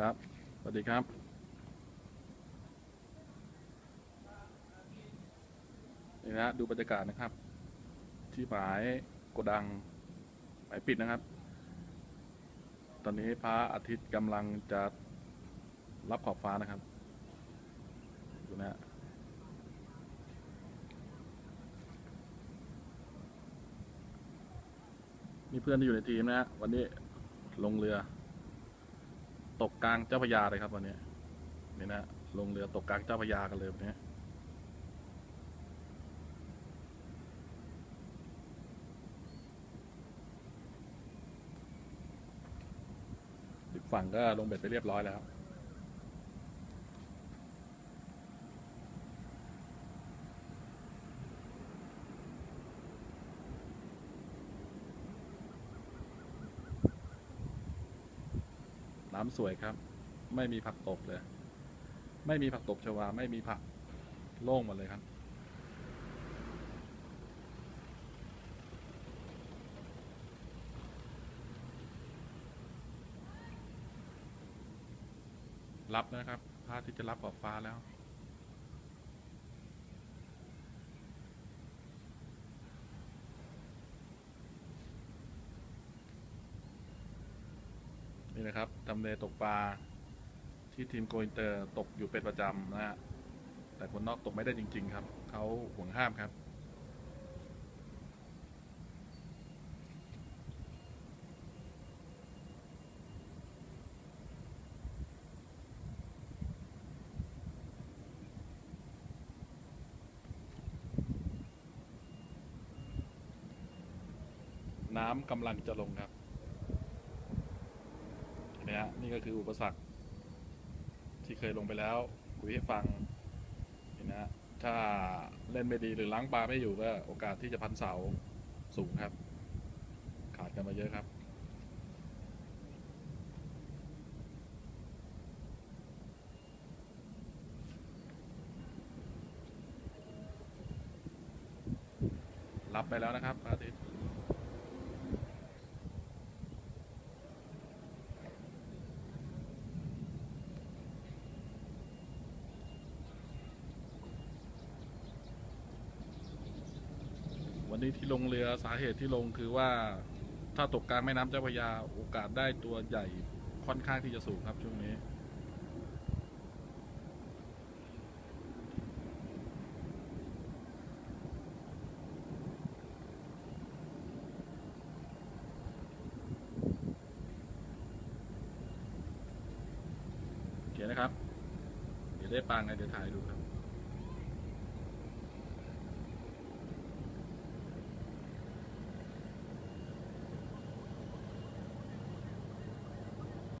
ครับ สวัสดีครับนี่นะฮะดูบรรยากาศนะครับ ที่หมายกดังหมายปิดนะครับ ตอนนี้พระอาทิตย์กำลังจะรับขอบฟ้านะครับดูนะฮะมีเพื่อนที่อยู่ในทีมนะฮะวันนี้ลงเรือ ตกกลางเจ้าพระยาเลยครับวันนี้นี่นะลงเรือตกกลางเจ้าพยากันเลยวันนี้ฝั่งก็ลงเบ็ดไปเรียบร้อยแล้ว น้ำสวยครับ ไม่มีผักตบเลย ไม่มีผักตบชวา ไม่มีผักโล่งหมดเลยครับ รับนะครับพระอาทิตย์จะรับขอบฟ้าแล้ว นี่นะครับทำเลตกปลาที่ทีมโกอินเตอร์ตกอยู่เป็นประจำนะฮะแต่คนนอกตกไม่ได้จริง ๆ ครับเขาห่วงห้ามครับน้ำกำลังจะลงครับ นะฮะนี่ก็คืออุปสรรค ที่เคยลงไปแล้ว คุยให้ฟังเห็นนะฮะถ้าเล่นไม่ดีหรือล้างปลาไม่อยู่ก็โอกาสที่จะพันเสาสูงครับ ขาดกันมาเยอะครับรับไปแล้วนะครับอาทิตย์ วันนี้ที่ลงเรือสาเหตุที่ลงคือว่าถ้าตกกลางแม่น้ำเจ้าพระยาโอกาสได้ตัวใหญ่ค่อนข้างที่จะสูงครับช่วงนี้โอเคนะครับ เดี๋ยวได้ปลาไงเดี๋ยวถ่ายดูครับ